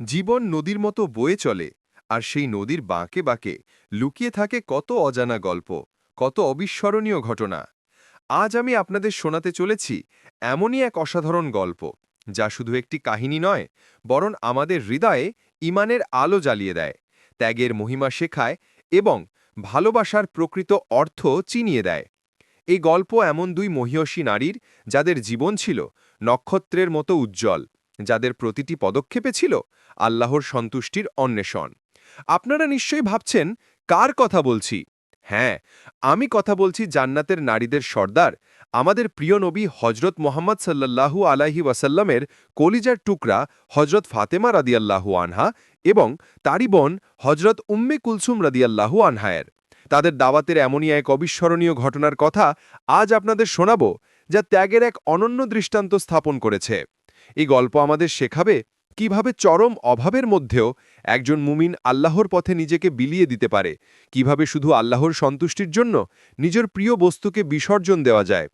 জীবন নদীর মতো বয়ে চলে, আর সেই নদীর বাঁকে বাঁকে লুকিয়ে থাকে কত অজানা গল্প, কত অবিস্মরণীয় ঘটনা। আজ আমি আপনাদের শোনাতে চলেছি এমনই এক অসাধারণ গল্প, যা শুধু একটি কাহিনী নয়, বরং আমাদের হৃদয়ে ইমানের আলো জ্বালিয়ে দেয়, ত্যাগের মহিমা শেখায় এবং ভালোবাসার প্রকৃত অর্থ চিনিয়ে দেয়। এই গল্প এমন দুই মহিয়সী নারীর যাদের জীবন ছিল নক্ষত্রের মতো উজ্জ্বল যাদের প্রতিটি পদক্ষেপে ছিল আল্লাহর সন্তুষ্টির অন্বেষণ। আপনারা নিশ্চয়ই ভাবছেন, কার কথা বলছি? হ্যাঁ আমি কথা বলছি জান্নাতের নারীদের সর্দার, আমাদের প্রিয় নবী হজরত মোহাম্মদ সাল্লাল্লাহু আলাহি ওয়াসাল্লামের কলিজার টুকরা হজরত ফাতেমা রাদিয়াল্লাহু আনহা এবং তারই বোন হজরত উম্মে কুলসুম রাদিয়াল্লাহু আনহায়ের। তাদের দাওয়াতের এমনই এক অবিস্মরণীয় ঘটনার কথা আজ আপনাদের শোনাব, যা ত্যাগের এক অনন্য দৃষ্টান্ত স্থাপন করেছে। এই গল্প আমাদের শেখাবে কীভাবে চরম অভাবের মধ্যেও একজন মুমিন আল্লাহর পথে নিজেকে বিলিয়ে দিতে পারে, কীভাবে শুধু আল্লাহর সন্তুষ্টির জন্য নিজের প্রিয় বস্তুকে বিসর্জন দেওয়া যায়।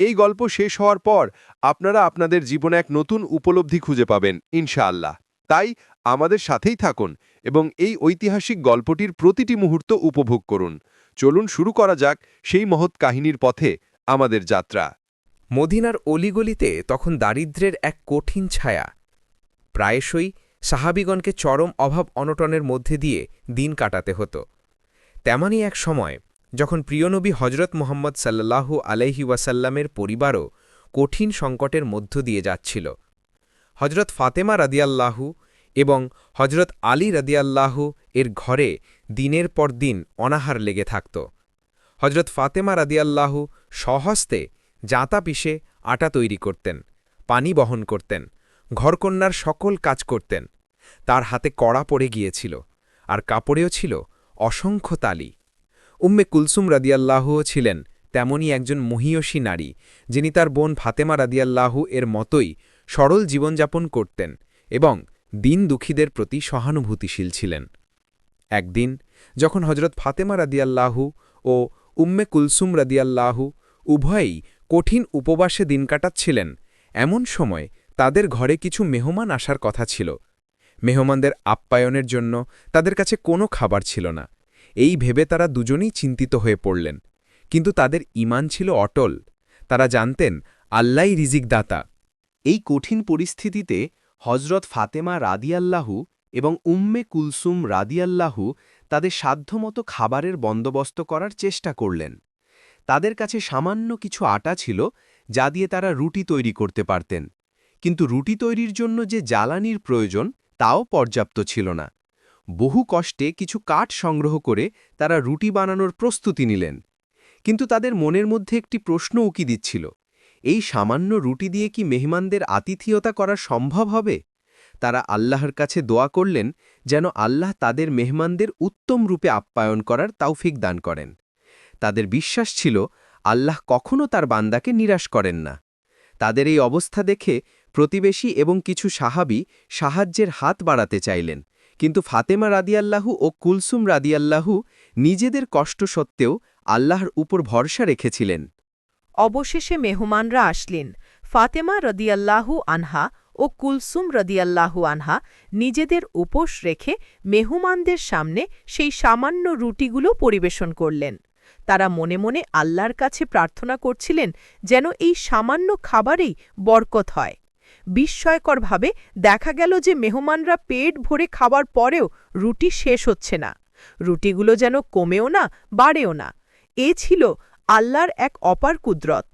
এই গল্প শেষ হওয়ার পর আপনারা আপনাদের জীবনে এক নতুন উপলব্ধি খুঁজে পাবেন, ইনশাআল্লাহ। তাই আমাদের সাথেই থাকুন এবং এই ঐতিহাসিক গল্পটির প্রতিটি মুহূর্ত উপভোগ করুন। চলুন শুরু করা যাক সেই মহৎ কাহিনীর পথে আমাদের যাত্রা। মদিনার অলিগলিতে তখন দারিদ্র্যের এক কঠিন ছায়া। প্রায়শই সাহাবিগণকে চরম অভাব অনটনের মধ্যে দিয়ে দিন কাটাতে হতো। তেমনই এক সময় যখন প্রিয়নবী হজরত মোহাম্মদ সাল্লাল্লাহু আলাইহি ওয়াসাল্লামের পরিবারও কঠিন সংকটের মধ্য দিয়ে যাচ্ছিল। হজরত ফাতেমা রাদিয়াল্লাহু এবং হজরত আলী রাদিয়াল্লাহু এর ঘরে দিনের পর দিন অনাহার লেগে থাকত। হজরত ফাতেমা রাদিয়াল্লাহু সহস্তে জাঁতা পিষে আটা তৈরি করতেন, পানি বহন করতেন, ঘরকন্যার সকল কাজ করতেন। তার হাতে কড়া পড়ে গিয়েছিল আর কাপড়েও ছিল অসংখ্য তালি। উম্মে কুলসুম রাদিয়াল্লাহুও ছিলেন তেমনই একজন মহিয়সী নারী, যিনি তার বোন ফাতেমা রাদিয়াল্লাহু এর মতোই সরল জীবনযাপন করতেন এবং দিন দুঃখীদের প্রতি সহানুভূতিশীল ছিলেন। একদিন যখন হজরত ফাতেমা রাদিয়াল্লাহু ও উম্মে কুলসুম রাদিয়াল্লাহু উভয়েই কঠিন উপবাসে দিন কাটাচ্ছিলেন। এমন সময় তাদের ঘরে কিছু মেহমান আসার কথা ছিল। মেহমানদের আপ্যায়নের জন্য তাদের কাছে কোনো খাবার ছিল না। এই ভেবে তারা দুজনেই চিন্তিত হয়ে পড়লেন। কিন্তু তাদের ইমান ছিল অটল। তারা জানতেন আল্লাই রিজিক দাতা এই কঠিন পরিস্থিতিতে হজরত ফাতেমা রাদিয়াল্লাহু এবং উম্মে কুলসুম রাদিয়াল্লাহু তাদের সাধ্যমতো খাবারের বন্দোবস্ত করার চেষ্টা করলেন। তাদের কাছে সামান্য কিছু আটা ছিল যা দিয়ে তারা রুটি তৈরি করতে পারতেন। কিন্তু রুটি তৈরির জন্য যে জ্বালানির প্রয়োজন তাও পর্যাপ্ত ছিল না। বহু কষ্টে কিছু কাঠ সংগ্রহ করে তারা রুটি বানানোর প্রস্তুতি নিলেন। কিন্তু তাদের মনের মধ্যে একটি প্রশ্ন উকি দিচ্ছিল, এই সামান্য রুটি দিয়ে কি মেহমানদের আতিথিয়তা করা সম্ভব হবে? তারা আল্লাহর কাছে দোয়া করলেন যেন আল্লাহ তাদের মেহমানদের উত্তম রূপে আপ্যায়ন করার তাওফিক দান করেন। তাদের বিশ্বাস ছিল আল্লাহ কখনও তার বান্দাকে নিরাশ করেন না। তাদের এই অবস্থা দেখে প্রতিবেশী এবং কিছু সাহাবি সাহায্যের হাত বাড়াতে চাইলেন। কিন্তু ফাতেমা রাদিয়াল্লাহু ও কুলসুম রাদিয়াল্লাহু নিজেদের কষ্ট সত্ত্বেও আল্লাহর উপর ভরসা রেখেছিলেন। অবশেষে মেহমানরা আসলেন। ফাতেমা রদিয়াল্লাহু আনহা ও কুলসুম রদিয়াল্লাহু আনহা নিজেদের উপোস রেখে মেহমানদের সামনে সেই সামান্য রুটিগুলো পরিবেশন করলেন। তারা মনে মনে আল্লাহর কাছে প্রার্থনা করছিলেন যেন এই সামান্য খাবারেই বরকত হয়। বিস্ময়করভাবে দেখা গেল যে মেহমানরা পেট ভরে খাবার পরেও রুটি শেষ হচ্ছে না। রুটিগুলো যেন কমেও না, বাড়েও না। এ ছিল আল্লাহর এক অপার কুদরত।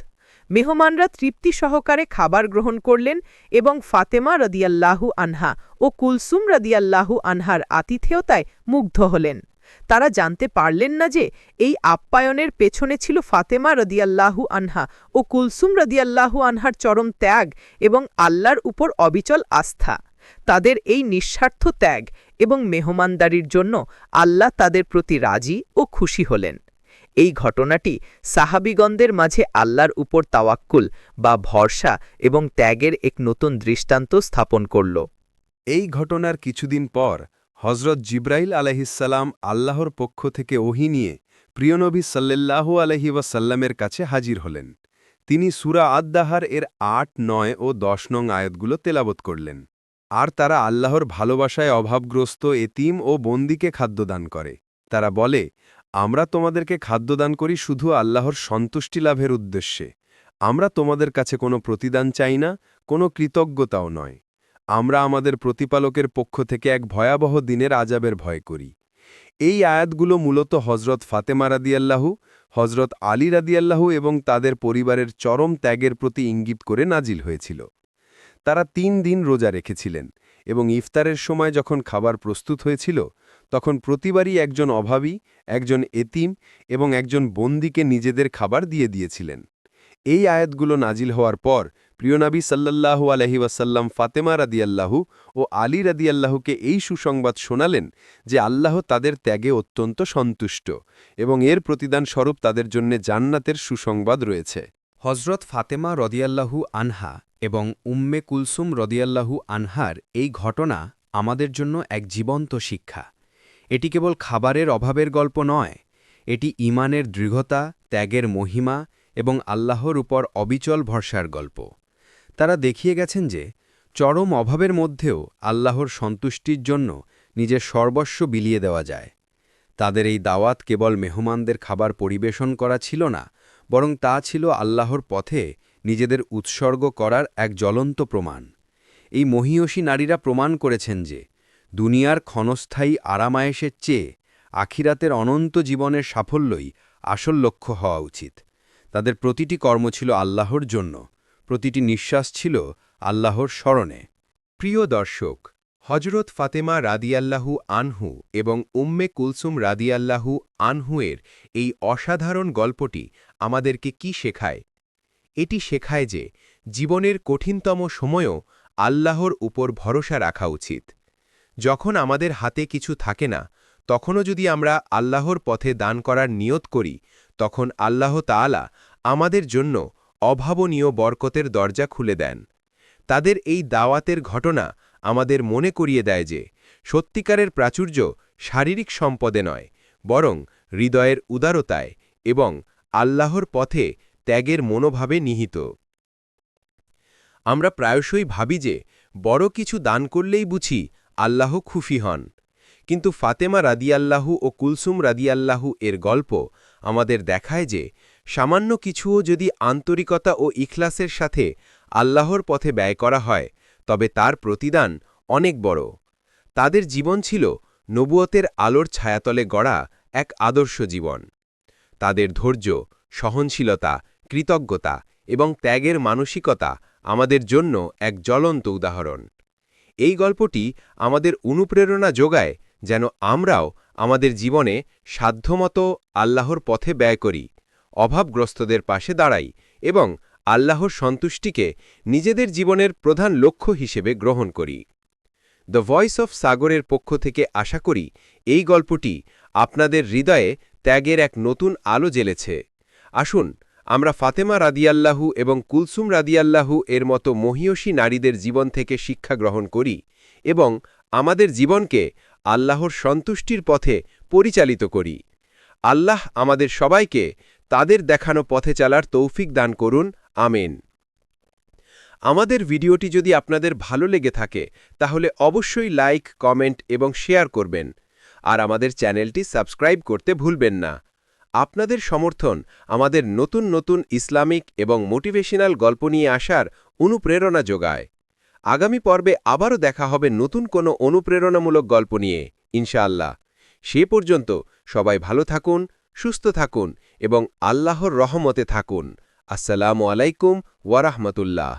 মেহমানরা তৃপ্তি সহকারে খাবার গ্রহণ করলেন এবং ফাতেমা রদিয়াল্লাহু আনহা ও কুলসুম রদিয়াল্লাহু আনহার আতিথেয়তায় মুগ্ধ হলেন। তারা জানতে পারলেন না যে এই আপ্যায়নের পেছনে ছিল ফাতেমা রদিয়াল্লাহু আনহা ও কুলসুম রদিয়াল্লাহু আনহার চরম ত্যাগ এবং আল্লাহর উপর অবিচল আস্থা। তাদের এই নিঃস্বার্থ ত্যাগ এবং মেহমানদারির জন্য আল্লাহ তাদের প্রতি রাজি ও খুশি হলেন। এই ঘটনাটি সাহাবিগণদের মাঝে আল্লাহর উপর তাওয়াক্কুল বা ভরসা এবং ত্যাগের এক নতুন দৃষ্টান্ত স্থাপন করল। এই ঘটনার কিছুদিন পর হজরত জিব্রাইল আলহিসাল্লাম আল্লাহর পক্ষ থেকে ওহি নিয়ে প্রিয়নবী সাল্লাল্লাহু আলহি ওয়াসাল্লামের কাছে হাজির হলেন। তিনি সুরা আদ্দাহার এর আট, নয় ও দশ নং আয়াতগুলো তেলাবত করলেন। আর তারা আল্লাহর ভালোবাসায় অভাবগ্রস্ত এতিম ও বন্দিকে খাদ্যদান করে। তারা বলে, আমরা তোমাদেরকে খাদ্যদান করি শুধু আল্লাহর সন্তুষ্টি লাভের উদ্দেশ্যে। আমরা তোমাদের কাছে কোনো প্রতিদান চাই না, কোনো কৃতজ্ঞতাও নয়। আমরা আমাদের প্রতিপালকের পক্ষ থেকে এক ভয়াবহ দিনের আজাবের ভয় করি। এই আয়াতগুলো মূলত হজরত ফাতেমা রাদিয়াল্লাহু হজরত আলী রাদিয়াল্লাহু এবং তাদের পরিবারের চরম ত্যাগের প্রতি ইঙ্গিত করে নাজিল হয়েছিল। তারা তিন দিন রোজা রেখেছিলেন এবং ইফতারের সময় যখন খাবার প্রস্তুত হয়েছিল, তখন প্রতিবারই একজন অভাবী, একজন এতিম এবং একজন বন্দিকে নিজেদের খাবার দিয়ে দিয়েছিলেন। এই আয়াতগুলো নাজিল হওয়ার পর প্রিয়নবী সাল্লাল্লাহু আলহি ওয়াসাল্লাম ফাতেমা রাদিয়াল্লাহু ও আলী রাদিয়াল্লাহুকে এই সুসংবাদ শোনালেন যে আল্লাহ তাদের ত্যাগে অত্যন্ত সন্তুষ্ট এবং এর প্রতিদান স্বরূপ তাদের জন্য জান্নাতের সুসংবাদ রয়েছে। হজরত ফাতেমা রদিয়াল্লাহু আনহা এবং উম্মে কুলসুম রদিয়াল্লাহু আনহার এই ঘটনা আমাদের জন্য এক জীবন্ত শিক্ষা। এটি কেবল খাবারের অভাবের গল্প নয়, এটি ইমানের দৃঢ়তা, ত্যাগের মহিমা এবং আল্লাহর উপর অবিচল ভরসার গল্প। তারা দেখিয়ে গেছেন যে, চরম অভাবের মধ্যেও আল্লাহর সন্তুষ্টির জন্য নিজের সর্বস্ব বিলিয়ে দেওয়া যায়। তাদের এই দাওয়াত কেবল মেহমানদের খাবার পরিবেশন করা ছিল না, বরং তা ছিল আল্লাহর পথে নিজেদের উৎসর্গ করার এক জ্বলন্ত প্রমাণ। এই মহিয়সী নারীরা প্রমাণ করেছেন যে, দুনিয়ার ক্ষণস্থায়ী আরামায়েশের চেয়ে আখিরাতের অনন্ত জীবনের সাফল্যই আসল লক্ষ্য হওয়া উচিত। তাদের প্রতিটি কর্ম ছিল আল্লাহর জন্য, প্রতিটি নিঃশ্বাস ছিল আল্লাহর স্মরণে। প্রিয় দর্শক হজরত ফাতেমা রাদিয়াল্লাহু আনহু এবং উম্মে কুলসুম রাদিয়াল্লাহু আনহুয়ের এই অসাধারণ গল্পটি আমাদেরকে কি শেখায়? এটি শেখায় যে জীবনের কঠিনতম সময়েও আল্লাহর উপর ভরসা রাখা উচিত। যখন আমাদের হাতে কিছু থাকে না, তখনও যদি আমরা আল্লাহর পথে দান করার নিয়ত করি তখন আল্লাহ তাআলা আমাদের জন্য অভাবনীয় বরকতের দরজা খুলে দেন। তাদের এই দাওয়াতের ঘটনা আমাদের মনে করিয়ে দেয় যে, সত্যিকারের প্রাচুর্য শারীরিক সম্পদে নয়, বরং হৃদয়ের উদারতায় এবং আল্লাহর পথে ত্যাগের মনোভাবে নিহিত। আমরা প্রায়শই ভাবি যে, বড় কিছু দান করলেই বুঝি আল্লাহ খুফি হন। কিন্তু ফাতেমা রাদিয়াল্লাহু ও কুলসুম রাদিয়াল্লাহু এর গল্প আমাদের দেখায় যে, সামান্য কিছুও যদি আন্তরিকতা ও ইখলাসের সাথে আল্লাহর পথে ব্যয় করা হয়, তবে তার প্রতিদান অনেক বড়। তাদের জীবন ছিল নবুয়তের আলোর ছায়াতলে গড়া এক আদর্শ জীবন। তাদের ধৈর্য, সহনশীলতা, কৃতজ্ঞতা এবং ত্যাগের মানসিকতা আমাদের জন্য এক জ্বলন্ত উদাহরণ। এই গল্পটি আমাদের অনুপ্রেরণা যোগায় যেন আমরাও আমাদের জীবনে সাধ্যমতো আল্লাহর পথে ব্যয় করি, অভাবগ্রস্তদের পাশে দাঁড়াই এবং আল্লাহর সন্তুষ্টিকে নিজেদের জীবনের প্রধান লক্ষ্য হিসেবে গ্রহণ করি। দ্য ভয়েস অফ সাগরের পক্ষ থেকে আশা করি এই গল্পটি আপনাদের হৃদয়ে ত্যাগের এক নতুন আলো জ্বেলেছে। আসুন, আমরা ফাতেমা রাদিয়াল্লাহু এবং কুলসুম রাদিয়াল্লাহু এর মতো মহিয়সী নারীদের জীবন থেকে শিক্ষা গ্রহণ করি এবং আমাদের জীবনকে আল্লাহর সন্তুষ্টির পথে পরিচালিত করি। আল্লাহ আমাদের সবাইকে তাদের দেখানো পথে চালার তৌফিক দান করুন। আমেন। আমাদের ভিডিওটি যদি আপনাদের ভালো লেগে থাকে, তাহলে অবশ্যই লাইক, কমেন্ট এবং শেয়ার করবেন। আর আমাদের চ্যানেলটি সাবস্ক্রাইব করতে ভুলবেন না। আপনাদের সমর্থন আমাদের নতুন নতুন ইসলামিক এবং মোটিভেশনাল গল্প নিয়ে আসার অনুপ্রেরণা যোগায়। আগামী পর্বে আবারও দেখা হবে নতুন কোনো অনুপ্রেরণামূলক গল্প নিয়ে। ইনশাআল্লাহ। সে পর্যন্ত সবাই ভালো থাকুন, সুস্থ থাকুন এবং আল্লাহর রহমতে থাকুন। আসসালামু আলাইকুম ওয়ারাহমতুল্লাহ